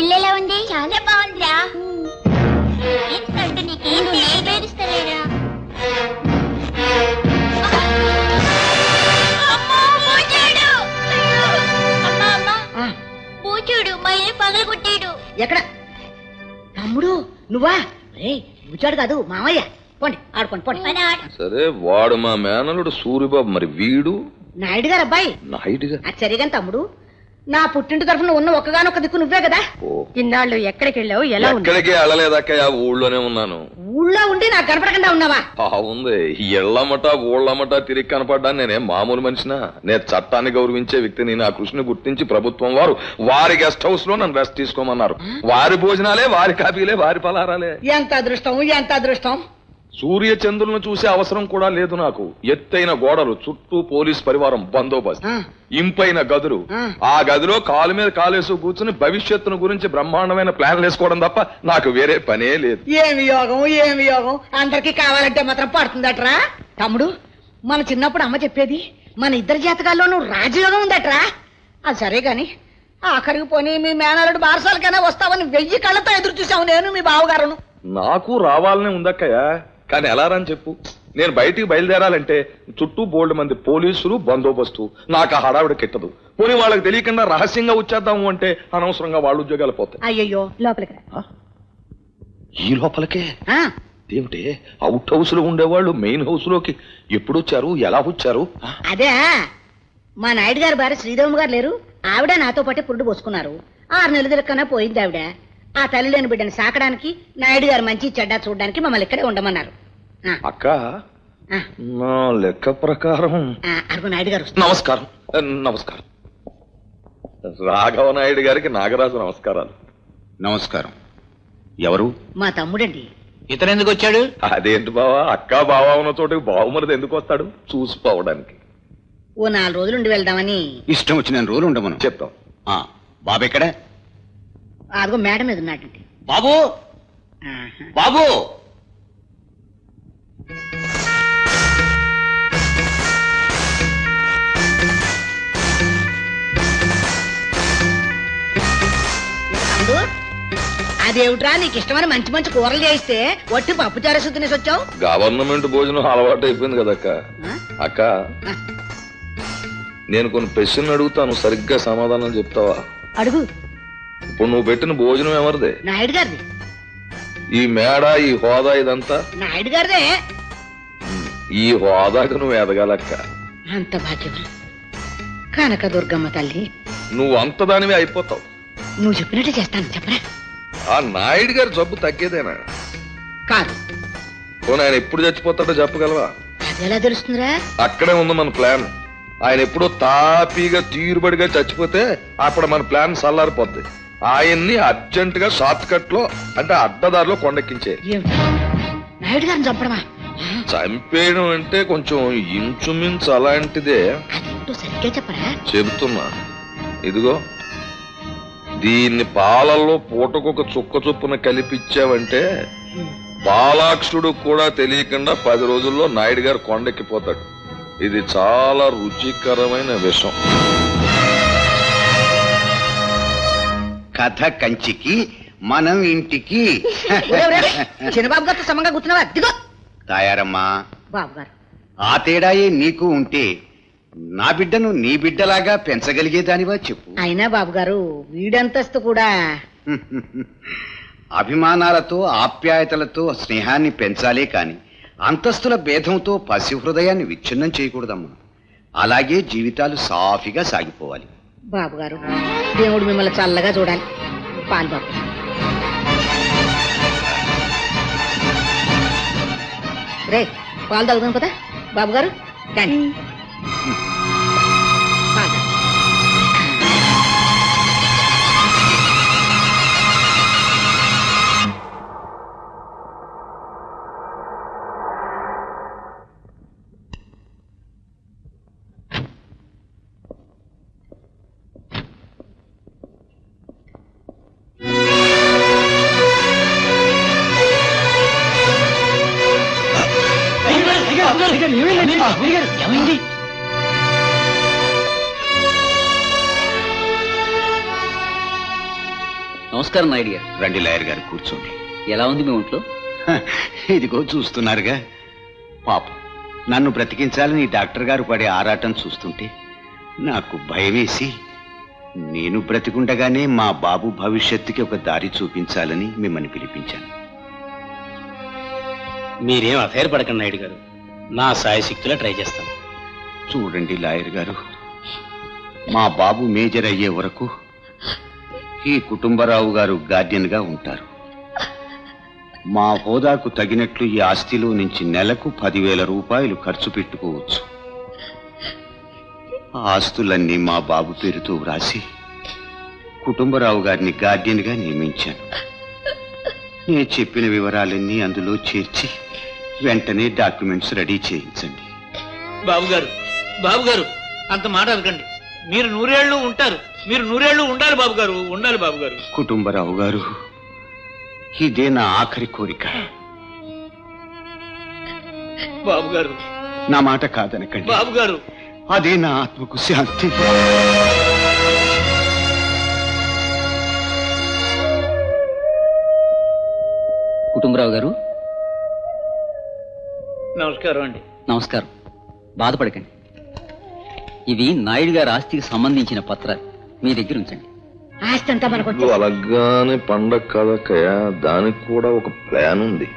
ఇల్లు ఎలా ఉంది? చాలా బాగుందిరా. ఏంటంటే నీకేం పేరుస్తలేరా పూచుడు మా ఇల్లు ఎక్కడ? తమ్ముడు నువ్వా? రే బుచ్చాడు కాదు మామయ్య. పోండి ఆడుకోండి పోండి. మన ఆట సరే వాడు మా మేనలుడు సూరిబాబు మరి వీడు? నాయుడు గారు అబ్బాయి. నాయుడుగా అది సరిగా తమ్ముడు నా పుట్టింటి తరఫున ఉన్న ఒక్కగానొక్క దిక్కు నువ్వే కదా? ఇన్నాళ్ళు ఎక్కడికి వెళ్ళావు? ఎలా ఎక్కడికి వెళ్ళలేదక్క ఆ ఊళ్ళోనే ఉన్నాను. ఊళ్ళో ఉండి నాకు కనపడకుండా ఉన్నావా? ఉంది. ఎళ్ళమట ఊళ్ళమట తిరిగి కనపడ్డా నేనేం మామూలు మనిషినా. నేను చట్టాన్ని గౌరవించే వ్యక్తిని నా కృషిని గుర్తించి ప్రభుత్వం వారు. వారి గెస్ట్ హౌస్లో నన్ను రెస్ట్ తీసుకోమన్నారు. వారి భోజనాలే వారి కాపీలే వారి పలారాలే ఎంత అదృష్టం ఎంత అదృష్టం? సూర్య చంద్రులను చూసే అవసరం కూడా లేదు నాకు. ఎత్తైన గోడలు చుట్టూ పోలీస్ పరివారం బందోబస్తు. ఇంపైన గదులు. ఆ. ఆ గదిలో కాలు మీద కాలేసు కూర్చుని భవిష్యత్తును గురించి బ్రహ్మాండమైన ప్లాన్లు వేసుకోవడం తప్ప నాకు వేరే పనే లేదు. ఏమి యోగం ఏమి యోగం? అందరికి కావాలంటే మాత్రం పడుతుందట్రా? తమ్ముడు మన చిన్నప్పుడు అమ్మ చెప్పేది మన ఇద్దరి జాతకాల్లోనూ రాజయోగం ఉందట్రా? అది సరే గాని ఆఖరికి పోనీ మీ మేనలుడు బారసాలకైనా వస్తావని వెయ్యి కళ్ళతో ఎదురు చూసావు నేను మీ బావగారును. నాకు రావాలనే ఉందక్కయ్య. కానీ ఎలా రని చెప్పు? నేను బయటికి బయలుదేరాలంటే చుట్టూ బోల్డ్ మంది పోలీసులు బందోబస్తు. నాకు ఆ హడావిడ కిట్టదు. పోనీ వాళ్ళకి తెలియకుండా రహస్యంగా వచ్చేద్దాము అంటే అనవసరంగా వాళ్ళ ఉద్యోగాలు పోతాయి. అయ్యయ్యో లోపలికి రా. ఈ లోపలికే? ఆ, ఏమిటి? అవుట్ హౌస్లో ఉండేవాళ్ళు మెయిన్ హౌస్లోకి ఎప్పుడు వచ్చారు? ఎలా వచ్చారు? అదే మా నాయుడు గారి భార్య శ్రీదేవమ్మ గారు లేరు. ఆవిడ నాతో పాటే పురుడు పోసుకున్నారు. ఆరు నెలల తిరక్కన పోయింది ఆవిడ. ఆ తల్లి లేని బిడ్డని సాకడానికి నాయుడు గారు మంచి చెడ్డ చూడడానికి మమ్మల్ని ఇక్కడే ఉండమన్నారు. అక్క నా లెక్క ప్రకారం. నాయుడు గారు. నమస్కారం. నమస్కారం. రాఘవ నాయుడు గారికి నాగరాజు నమస్కారాలు. నమస్కారం. ఎవరు? మా తమ్ముడండి. ఇతను ఎందుకు వచ్చాడు? అదేంటి బావా? అక్క బావా ఉన్న చోటుకి బావమరిది ఎందుకు వస్తాడు? చూసిపోవడానికి. ఓ నాలుగు రోజులు ఉండి వెళ్దామని. ఇష్టం వచ్చిన రోజులు ఉండమను. చెప్తాం. ఆ, బాబు ఎక్కడ? అదిగో మేడం మీద ఉన్నాడండి. బాబు. బాబు! అదేమిట్రా నీకు ఇష్టమైన మంచి మంచి కూరలు చేయిస్తే వట్టి పప్పు చారేసు తినేసి వచ్చావు? గవర్నమెంట్ భోజనం అలవాటు అయిపోయింది కదా అక్క. ఆ? అక్క నేను కొన్ని ప్రశ్నలు అడుగుతాను సరిగ్గా సమాధానం చెప్తావా? అడుగు. ఇప్పుడు నువ్వు పెట్టిన భోజనం ఎవరిదే? నాయుడు గారిది. ఈ మేడ ఈ హోదా ఇదంతా? నాయుడు గారిదే. ఈ హోదాకు నువ్వు ఎదగాలక్క అంత భాగ్యం కనక దుర్గమ్మ తల్లి. నువ్వు అంత దానివి అయిపోతావు. నువ్వు చెప్పినట్టు చేస్తాను చెప్పరా? ఆ నాయుడు గారి జబ్బు తగ్గేదేనా? కాదు. పోనీ ఆయన ఎప్పుడు చచ్చిపోతాడో చెప్పగలవా? తెలుస్తుందిరా? అక్కడే ఉంది మన ప్లాన్. ఆయన ఎప్పుడో తాపీగా తీరుబడిగా చచ్చిపోతే అప్పుడు మన ప్లాన్ సల్లారిపోద్ది. ఆయన్ని అర్జెంట్గా షార్ట్ కట్లో అంటే అడ్డదారిలో కొండెక్కించే. ఏమిటి? నాయుడు గారిని చంపడమా? చంపేయడం అంటే కొంచెం ఇంచుమించు అలాంటిదే. అదేంటో సరిగ్గా చెప్పరా? చెబుతున్నా. ఇదిగో. దీన్ని పాలల్లో పూటకొక చుక్క చొప్పున కలిపిచ్చావంటే బాలాక్షుడు కూడా తెలియకుండా పది రోజుల్లో నాయుడు గారు కొండెక్కిపోతాడు. ఇది చాలా రుచికరమైన విషం. కథ కంచికి మనం ఇంటికి. చిన్నబాబు గారితో సమంగా కూర్చున్నావా? తాయారమ్మా. బాబు గారు. ఆ తేడాయే నీకు ఉంటే నా బిడ్డను నీ బిడ్డలాగా పెంచగలిగేదానివా చెప్పు. అయినా బాబు గారు వీడంతస్తు కూడా. అభిమానాలతో ఆప్యాయతలతో స్నేహాన్ని పెంచాలే కాని అంతస్తుల భేదంతో పసి హృదయాన్ని విచ్ఛిన్నం చేయకూడదమ్మా. అలాగే జీవితాలు సాఫీగా సాగిపోవాలి. బాబు గారు దేవుడు మిమ్మల్ని చల్లగా చూడాలి. పాలు బాబు. రే పాలు తాగుదాం కదా బాబు గారు రండి. నమస్కారం నాయుడు గారు రండి లాయర్ గారు కూర్చోండి. ఎలా ఉంది మీ ఒంట్లో? ఇదిగో చూస్తున్నారుగా. పాపం నన్ను బ్రతికించాలని డాక్టర్ గారు పడే ఆరాటం చూస్తుంటే నాకు భయమేసి నేను బ్రతికుండగానే మా బాబు భవిష్యత్తుకి ఒక దారి చూపించాలని మిమ్మల్ని పిలిపించాను. మీరేం అఫైర్ పడకండి నాయుడు గారు. నా సాయశక్తిలో ట్రై చేస్తాను. చూడండి లాయర్ గారు మా బాబు మేజర్ అయ్యే వరకు ఈ కుటుంబరావు గారు గార్డియన్గా ఉంటారు. మా హోదాకు తగినట్లు ఈ ఆస్తిలో నుంచి నెలకు పదివేల రూపాయలు ఖర్చు పెట్టుకోవచ్చు. ఆ ఆస్తులన్నీ మా బాబు పేరుతో వ్రాసి కుటుంబరావు గారిని గార్డియన్గా నియమించాను. నేను చెప్పిన వివరాలన్నీ అందులో చేర్చి వెంటనే డాక్యుమెంట్స్ రెడీ చేయించండి. బాబు గారు బాబు గారు అంత మాట అనకండి మీరు నూరేళ్ళు ఉంటారు. మీరు నూరేళ్ళు ఉండాలి బాబు గారు ఉండాలి బాబు గారు కుటుంబరావు గారు ఇదే నా ఆఖరి కోరిక. బాబు గారు నా మాట కాదనకండి. బాబు గారు అదే నా ఆత్మకు శాంతి. కుటుంబరావు గారు నమస్కారం అండి. నమస్కారం. బాధపడకండి. ఇవి నాయుడు గారి ఆస్తికి సంబంధించిన పత్రాలు. మీ దగ్గర ఉంచండి. ఆస్తి అంతా మనకు నువ్వు అలాగానే పండగ దానికి కూడా ఒక ప్లాన్ ఉంది.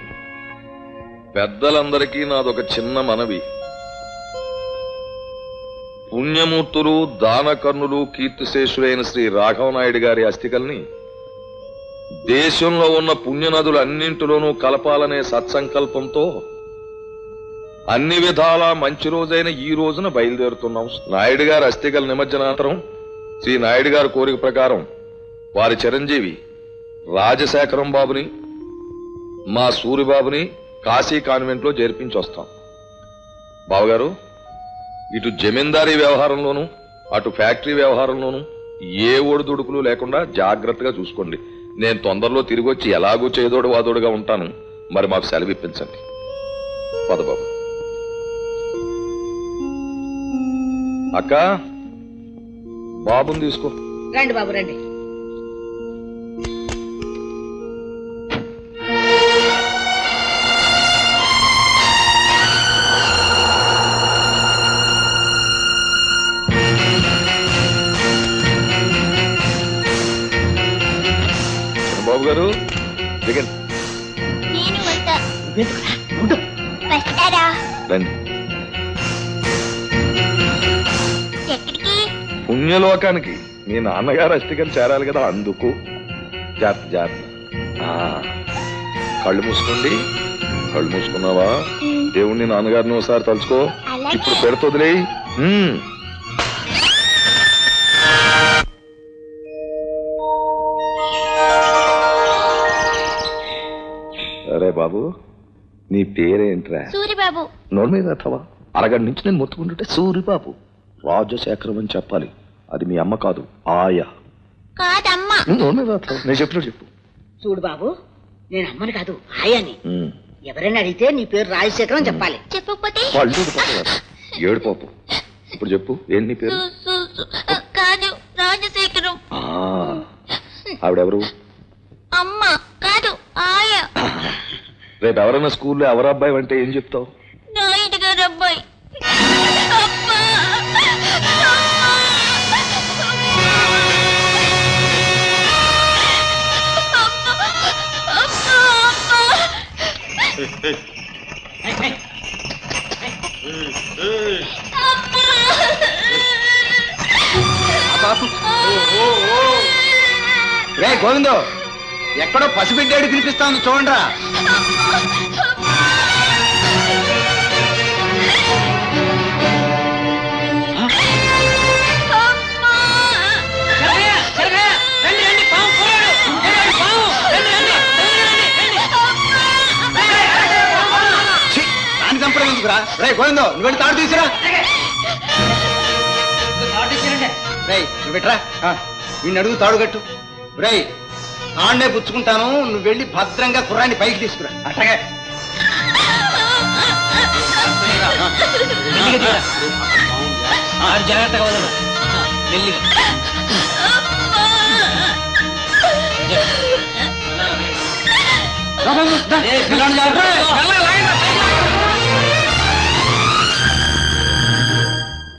పెద్దలందరికీ నాదొక చిన్న మనవి. పుణ్యమూర్తులు దానకర్ణులు కీర్తిశేషులైన శ్రీ రాఘవ నాయుడు గారి అస్థికల్ని దేశంలో ఉన్న పుణ్యనదులు అన్నింటిలోనూ కలపాలనే సత్సంకల్పంతో అన్ని విధాలా మంచి రోజైన ఈ రోజున బయలుదేరుతున్నాం. నాయుడు గారి అస్థికల నిమజ్జనాంతరం శ్రీ నాయుడు గారి కోరిక ప్రకారం వారి చిరంజీవి రాజశేఖరం బాబుని మా సూరిబాబుని కాశీ కాన్వెంట్లో చేర్పించి వస్తాం. బావగారు ఇటు జమీందారీ వ్యవహారంలోనూ అటు ఫ్యాక్టరీ వ్యవహారంలోనూ ఏ ఒడిదుడుకులు లేకుండా జాగ్రత్తగా చూసుకోండి. నేను తొందరలో తిరిగి వచ్చి ఎలాగూ చేదోడు వాదోడుగా ఉంటాను. మరి మాకు సెలవు ఇప్పించండి పదబాబు అక్క బాబుని తీసుకో. రండి బాబు రండి. బాబు గారు దిగండి. నేను వస్తా నువ్వెందుకురా? ఉండు. వస్తారా? రండి. పుణ్యలోకానికి మీ నాన్నగారు అస్థికలు చేరాలి కదా అందుకు. జాగ్రత్త జాగ్రత్త. కళ్ళు మూసుకోండి. కళ్ళు మూసుకున్నావా? దేవుణ్ణి నాన్నగారిని ఒకసారి తలుచుకో. ఇప్పుడు పెడుతుందిలే. అరే బాబు నీ పేరేంట్రా? సూరిబాబు. నోరు మీద అరగంట నుంచి నేను మొత్తుకుంటుంటే సూరిబాబు. రాజశేఖరం అని చెప్పాలి. అది మీ అమ్మ కాదు ఆయా. కాదమ్మా. నేను చెప్పినట్టు చెప్పు. చూడు బాబు నేను అమ్మని కాదు ఆయాని. ఎవరైనా అడిగితే నీ పేరు రాజశేఖరం అని చెప్పాలి. చెప్పకపోతే? పళ్ళు ఊడిపోతాయి. ఏడు పాపు ఇప్పుడు చెప్పు ఏంటి నీ పేరు? సు- సు- సు- కాదు రాజశేఖరం. ఆ, ఆవిడెవరు? అమ్మ కాదు ఆయ. రేపు ఎవరైనా స్కూల్లో ఎవరు అబ్బాయి అంటే ఏం చెప్తావు? రే గోవిందో ఎక్కడో పసిబిడ్డాడు పిలిపిస్తాను చంపడం ఎందుకురా? రే గోవిందో నువ్వు తాడు తీసురా. రే నువ్వు పెట్టరా నిన్ను అడుగు తాడు కట్టు రే ఆడనే పుచ్చుకుంటాను నువ్వు వెళ్ళి భద్రంగా కుర్రాన్ని పైకి తీసుకురా. అట్టగే జాగ్రత్తగా వదలరు మెల్లిగా. ఏ, పిల్లాడిని జాగ్రత్త.